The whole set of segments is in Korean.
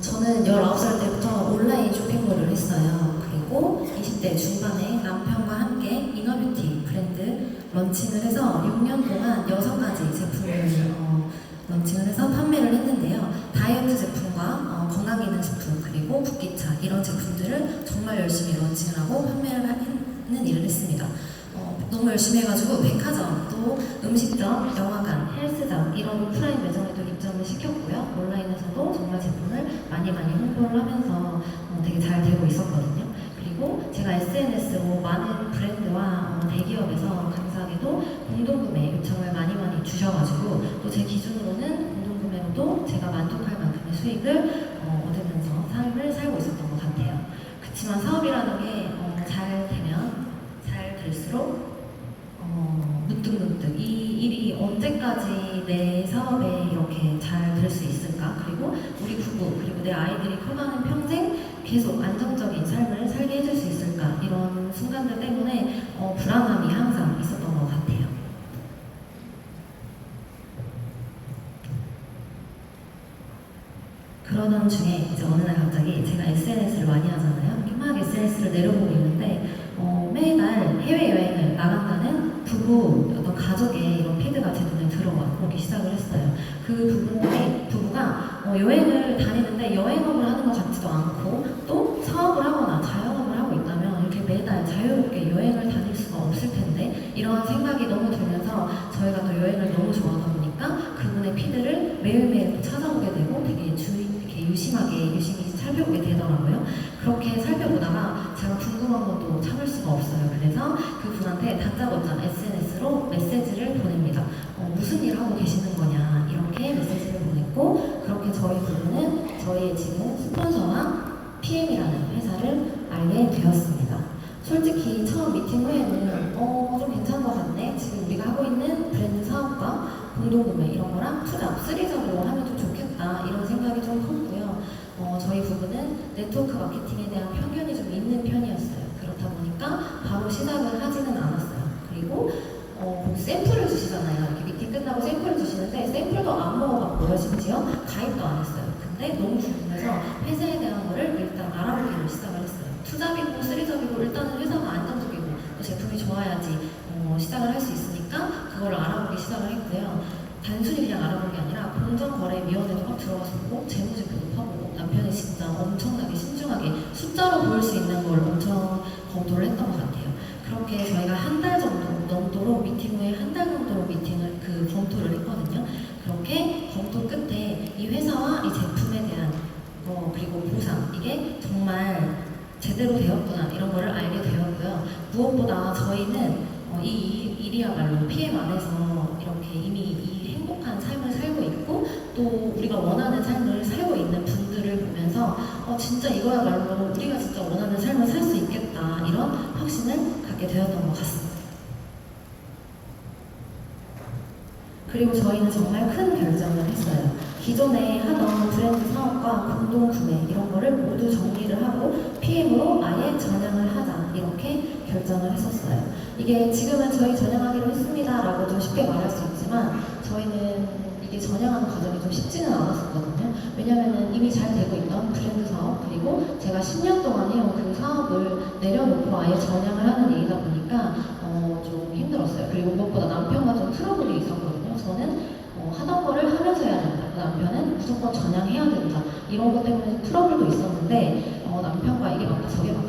저는 19살 때부터 온라인 쇼핑몰을 했어요. 그리고 20대 중반에 남편과 함께 이너뷰티 브랜드 런칭을 해서 6년 동안 6가지 제품을 어, 런칭을 해서 판매를 했는데요. 다이어트 제품과 어, 건강기능식품 그리고 붓기차 이런 제품들을 정말 열심히 런칭을 하고 판매를 하는 일을 했습니다. 어, 너무 열심히 해가지고 백화점, 또 음식점, 영화관, 헬스장 이런 오프라인 매장에도 입점을 시켰고요. 온라인에서도 정말 제품을 많이 많이 홍보를 하면서 어, 되게 잘 되고 있었거든요. 그리고 제가 SNS로 많은 브랜드와 어, 대기업에서 감사하게도 공동구매 요청을 많이 많이 주셔가지고 또 제 기준으로는 공동구매로도 제가 만족할 만큼의 수익을 어, 얻으면서 삶을 살고 있었던 것 같아요. 그렇지만 사업이라는 게잘 되면 잘 될수록 어, 문득문득 이 일이 언제까지 내 사업에 이렇게 잘 될 수 있을까? 그리고 우리 부부 그리고 내 아이들이 커가는 평생 계속 안정적인 삶을 살게 해줄 수 있을까? 이런 순간들 때문에 어, 불안함이 항상 있었던 것 같아요. 그러던 중에 이제 어느 날 갑자기 제가 SNS를 많이 하잖아요. 막 SNS를 내려보고 있는데 해외여행을 나간다는 부부 어떤 가족의 이런 피드가 제 눈에 들어오기 시작을 했어요. 그 부분들이 부부가 어, 여행을 다니는데 여행업을 하는 것 같지도 않고 또 사업을 하거나 자영업을 하고 있다면 이렇게 매달 자유롭게 여행을 다닐 수가 없을 텐데 이런 생각이 너무 들면서 저희가 또 여행을 너무 좋아하다 보니까 그분의 피드를 매일매일 찾아보게 되고 되게 주의 이렇게 유심하게 유심히 살펴보게 되더라고요. 그렇게 살펴보다가 제가 궁금한 것도 참을 수가 없어요. 그래서 그 분한테 다짜고짜 SNS로 메시지를 보냅니다. 어, 무슨 일 하고 계시는 거냐 이렇게 메시지를 보냈고 그렇게 저희 부부는 저희의 지금 스폰서와 PM이라는 회사를 알게 되었습니다. 솔직히 처음 미팅 후에는 어, 좀 괜찮은 것 같네. 지금 우리가 하고 있는 브랜드 사업과 공동구매 이런 거랑 투잡, 쓰리잡으로 하면 좀 좋겠다 이런 생각이 좀 컸고요. 어, 저희 부부는 네트워크 마케팅에 대한 편견이 좀 있는 편이었어요. 그렇다 보니까 바로 시작을 하지는 않았어요. 그리고 어, 꼭 샘플을 주시잖아요. 이렇게 미팅 끝나고 샘플을 주시는데 샘플도 안 먹어봤고요. 심지어 가입도 안 했어요. 근데 너무 궁금해서 회사에 대한 거를 일단 알아보기로 시작을 했어요. 투잡이고 쓰리잡이고 일단은 회사가 안정적이고 또 제품이 좋아야지 어, 시작을 할 수 있으니까 그걸 알아보기 시작을 했고요. 단순히 그냥 알아본 게 아니라 공정거래위원회도 막 들어가서 보고 재무제표도 파보고 남편이 진짜 엄청나게 신중하게 숫자로 보일 수 있는 걸 엄청 검토를 했던 것 같아요. 그렇게 저희가 한 달 정도 넘도록 미팅 후에 한 달 정도로 미팅을 그 검토를 했거든요. 그렇게 검토 끝에 이 회사와 이 제품에 대한 거 그리고 보상 이게 정말 제대로 되었구나 이런 거를 알게 되었고요. 무엇보다 저희는 어, 이 일이야말로 PM 안에서 이렇게 이미 이 행복한 삶을 살고 있고 또 우리가 원하는 삶을 살고 있는 분들을 보면서 어, 진짜 이거야말로 우리가 진짜 원하는 삶을 살 수 있겠다 이런 확신을 갖게 되었던 것 같습니다. 그리고 저희는 정말 큰 결정을 했어요. 기존에 하던 브랜드 사업과 공동 구매 이런 거를 모두 정리를 하고 PM으로 아예 전향을 하자 이렇게 결정을 했었어요. 이게 지금은 저희 전향하기로 했습니다라고 좀 쉽게 말할 수 있지만 저희는 이게 전향하는 과정이 좀 쉽지는 않았었거든요. 왜냐면은 이미 잘 되고 있던 브랜드 사업 그리고 제가 10년 동안 해온 그 사업을 내려놓고 아예 전향을 하는 일이다 보니까 어, 좀 힘들었어요. 그리고 무엇보다 남편과 좀 트러블이 있었거든요. 저는 어, 하던 거를 하면서 해야 된다. 그 남편은 무조건 전향해야 된다. 이런 것 때문에 트러블도 있었는데 어, 남편과 이게 맞다 저게 맞다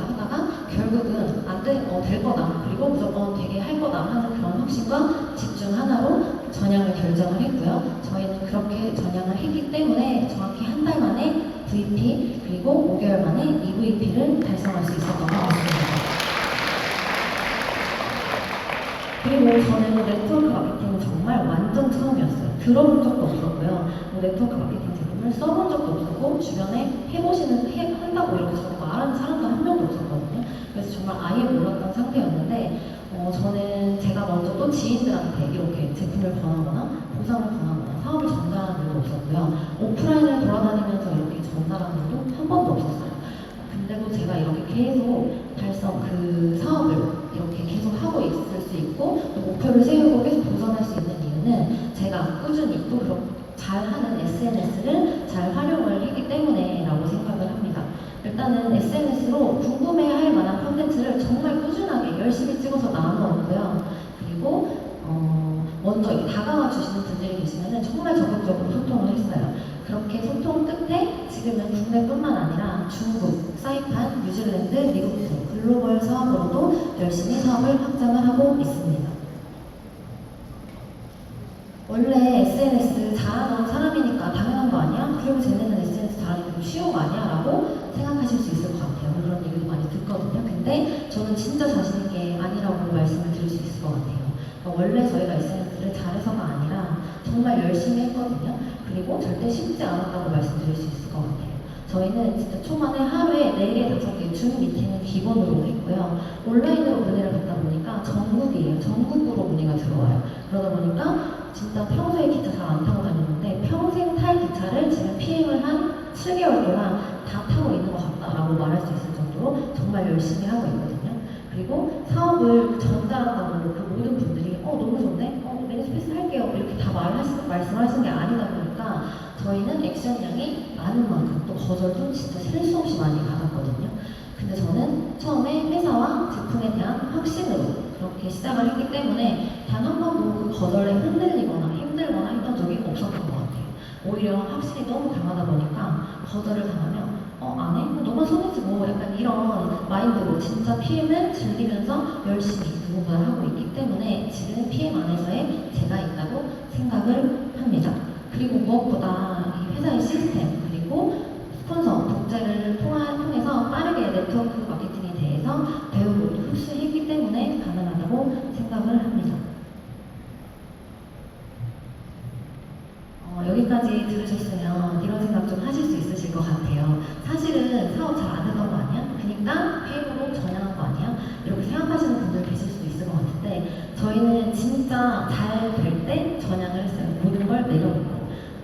돼, 어, 될 거다. 그리고 무조건 되게 할 거다 하는 그런 확신과 집중 하나로 전향을 결정을 했고요. 저희는 그렇게 전향을 했기 때문에 정확히 한 달 만에 VP 그리고 5개월 만에 EVP를 달성할 수 있었던 것 같습니다. 그리고 저는 네트워크 마케팅은 정말 완전 처음이었어요. 들어본 적도 없었고요. 뭐 네트워크 마케팅 제품을 써본 적도 없었고 주변에 해보시는 해, 한다고 이렇게 저도 말하는 사람도 한 명도 없었거든요. 그래서 정말 아예 몰랐던 상태였는데 어, 저는 제가 먼저 또 지인들한테 이렇게 제품을 권하거나 보상을 권하거나 사업을 전달한 일도 없었고요. 오프라인을 돌아다니면서 이렇게 전달한 일도 한 번도 없었어요. 근데도 제가 이렇게 계속 달성 그 사업을 이렇게 계속 하고 있을 수 있고 또 목표를 세우고 계속 도전할 수 있는 이유는 제가 꾸준히 또 그렇게 잘하는 SNS를 잘 활용을 했기 때문에라고 생각을 합니다. 일단은 SNS로 궁금해할 만한 콘텐츠를 정말 꾸준하게 열심히 찍어서 나누었고요. 그리고 어, 먼저 다가와 주시는 분들이 계시면 정말 적극적으로 소통을 했어요. 그렇게 소통 끝에 지금은 국내뿐만 아니라 중국, 사이판, 뉴질랜드, 미국 등 글로벌 사업으로도 열심히 사업을 확장을 하고 있습니다. 원래 SNS 잘하는 사람이니까 당연한 거 아니야? 그리고 쟤네는 SNS 잘하니까 좀 쉬운 거 아니야? 라고 생각하실 수 있을 것 같아요. 그런 얘기도 많이 듣거든요. 근데 저는 진짜 자신있게 아니라고 말씀을 드릴 수 있을 것 같아요. 그러니까 원래 저희가 SNS를 잘해서가 아니라 정말 열심히 했거든요. 그리고 절대 쉽지 않았다고 말씀드릴 수 있을 것 같아요. 저희는 진짜 초반에 하루에 4개, 5개 줌 미팅은 기본으로 했고요. 온라인으로 문의를 받다 보니까 전국이에요. 전국으로 문의가 들어와요. 그러다 보니까 진짜 평소에 기차 잘 안 타고 다녔는데 평생 탈 기차를 지금 피행을 한 7개월 동안 다 타고 있는 것 같다라고 말할 수 있을 정도로 정말 열심히 하고 있거든요. 그리고 사업을 전달한다고 그 모든 분들이 어 너무 좋네, 어 매니스페이스 할게요 이렇게 다 말하시는 말씀하시는 게 아니다 저희는 액션량이 많은 만큼 또 거절도 진짜 셀 수 없이 많이 받았거든요. 근데 저는 처음에 회사와 제품에 대한 확신으로 그렇게 시작을 했기 때문에 단 한 번도 그 거절에 흔들리거나 힘들거나 했던 적이 없었던 것 같아요. 오히려 확신이 너무 강하다 보니까 거절을 당하면 어, 안 해? 뭐 너만 손해지 뭐 약간 이런 마인드로 진짜 PM을 즐기면서 열심히 누군가 하고 있기 때문에 지금 PM 안에서의 제가 있다고 생각을 합니다. 그리고 무엇보다 이 회사의 시스템 그리고 스폰서 통한, 통해서 빠르게 네트워크 마케팅에 대해서 배우고 또 흡수했기 때문에 가능하다고 생각을 합니다. 어, 여기까지 들으셨으면 이런 생각 좀 하실 수 있으실 것 같아요. 사실은 사업 잘안 됐던 거 아니야? 그러니까 페이로로 전향한 거 아니야? 이렇게 생각하시는 분들 계실 수도 있을 것 같은데 저희는 진짜 잘 될 때 전향을 했어요.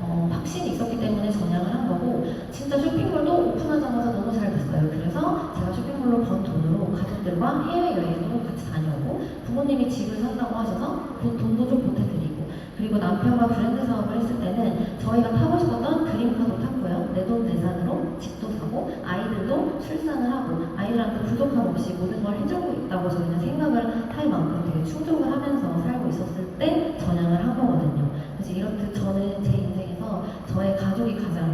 어, 확신이 있었기 때문에 전향을 한 거고 진짜 쇼핑몰도 오픈하자마자 너무 잘 됐어요. 그래서 제가 쇼핑몰로 번 돈으로 가족들과 해외여행도 같이 다녀오고 부모님이 집을 산다고 하셔서 그 돈도 좀 보태드리고 그리고 남편과 브랜드 사업을 했을 때는 저희가 타고 싶었던 그림카도 탔고요. 내 돈 내산으로 집도 사고 아이들도 출산을 하고 아이들한테 부족함 없이 모든 걸 해주고 있다고 저희는 생각을 할 만큼 되게 충족을 하면서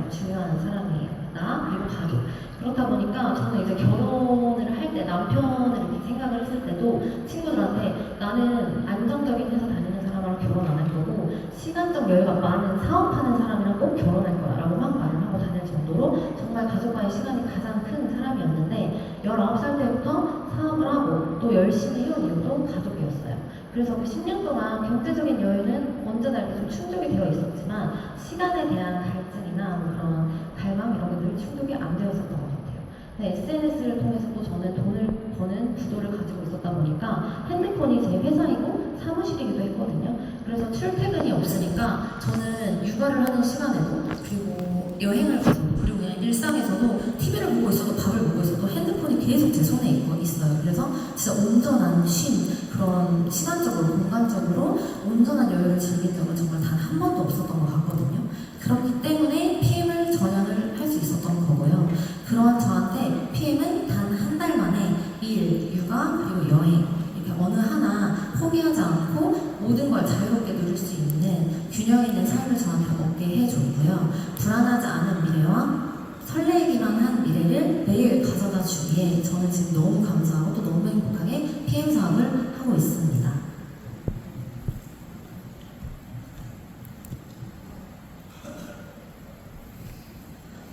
가장 중요한 사람이에요. 나 그리고 가족. 그렇다 보니까 저는 이제 결혼을 할 때 남편을 이렇게 생각을 했을 때도 친구들한테 나는 안정적인 회사 다니는 사람이랑 결혼 안 할 거고 시간적 여유가 많은 사업하는 사람이랑 꼭 결혼할 거야 라고 막 말을 하고 다닐 정도로 정말 가족과의 시간이 가장 큰 사람이었는데 19살 때부터 사업을 하고 또 열심히 해온 이유도 가족이었어요. 그래서 그 10년 동안 경제적인 여유는 언제나 이렇게 좀 충족이 되어 있었지만 시간에 대한 갈증이나 뭐 그런 갈망 이런 게늘 충족이 안 되었었던 것 같아요. SNS를 통해서도 저는 돈을 버는 구조를 가지고 있었다 보니까 핸드폰이 제 회사이고 사무실이기도 했거든요. 그래서 출퇴근이 없으니까 저는 육아를 하는 시간에도 그리고 여행을 가서 그리고 그냥 일상에서도 TV를 보고 있어도 밥을 먹고 있어도 핸드폰이 계속 제 손에 있고 있어요. 그래서 진짜 온전한 쉼 그런 시간적으로 공간적으로 온전한 여유를 즐긴 적은 정말 단 한 번도 없었던 것 같거든요. 그렇기 때문에 PM을 전향을 할 수 있었던 거고요. 그러한 저한테 PM은 단 한 달 만에 일, 육아, 그리고 여행 이렇게 어느 하나 포기하지 않고 모든 걸 자유롭게 누릴 수 있는 균형 있는 삶을 저한테 얻게 해줬고요. 불안하지 않은 미래와 설레기만 한 미래를 매일 가져다 주기에 저는 지금 너무 감사하고 또 너무 행복하게 PM 사업을 하고 있습니다.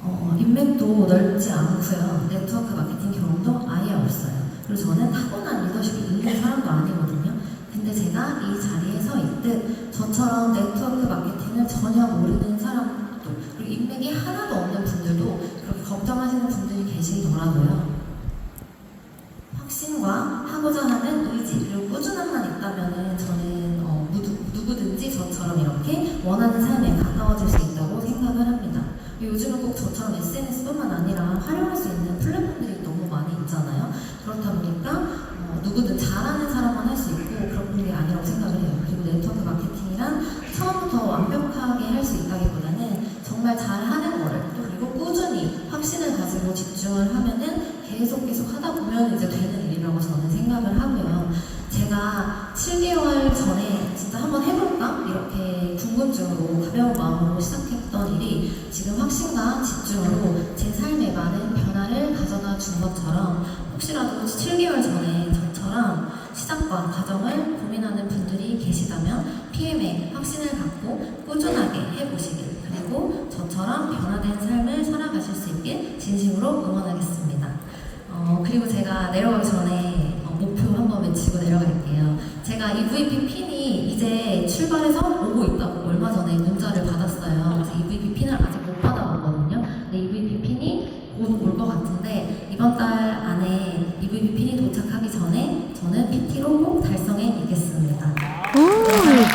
어, 인맥도 넓지 않고요. 네트워크 마케팅 경험도 아예 없어요. 그리고 저는 타고난 리더십이 있는 사람도 아니거든요. 근데 제가 이 자리에 서 있듯 저처럼 네트워크 마케팅을 전혀 모르는 사람도 그리고 인맥이 하나도 없는 분들도 그렇게 걱정하시는 분들이 계시더라고요. 확신과 하고자 하는 의지 그리고 꾸준함만 있다면은 저는 어, 누구, 누구든지 저처럼 이렇게 원하는 삶에 가까워질 수 있다고 생각을 합니다. 요즘은 꼭 저처럼 SNS뿐만 아니라 활용할 수 있는 플랫폼들이 너무 많이 있잖아요. 그렇다 보니까 어, 누구든 잘하는 사람만 할 수 있고 그런 분들이 아니라고 생각을 해요. 그리고 네트워크 마케팅이란 처음부터 완벽하게 할 수 있다기보다는 정말 잘하는 거를 또 그리고 꾸준히 확신을 가지고 집중을 하면은 계속 계속 하다 보면 이제 되는 일이라고 저는 생각을 하고요. 혼자 집중으로 제 삶에 많은 변화를 가져다 준 것처럼 혹시라도 7개월 전에 저처럼 시작과 과정을 고민하는 분들이 계시다면 PM에 확신을 갖고 꾸준하게 해보시길 그리고 저처럼 변화된 삶을 살아가실 수 있게 진심으로 응원하겠습니다. 어, 그리고 제가 내려가기 전에 어, 목표 한번 외치고 내려갈게요. 제가 EVP 핀이 이제 출발해서 오고 있다고 얼마 전에 문자를 받았어요. 그래서 EVP 핀을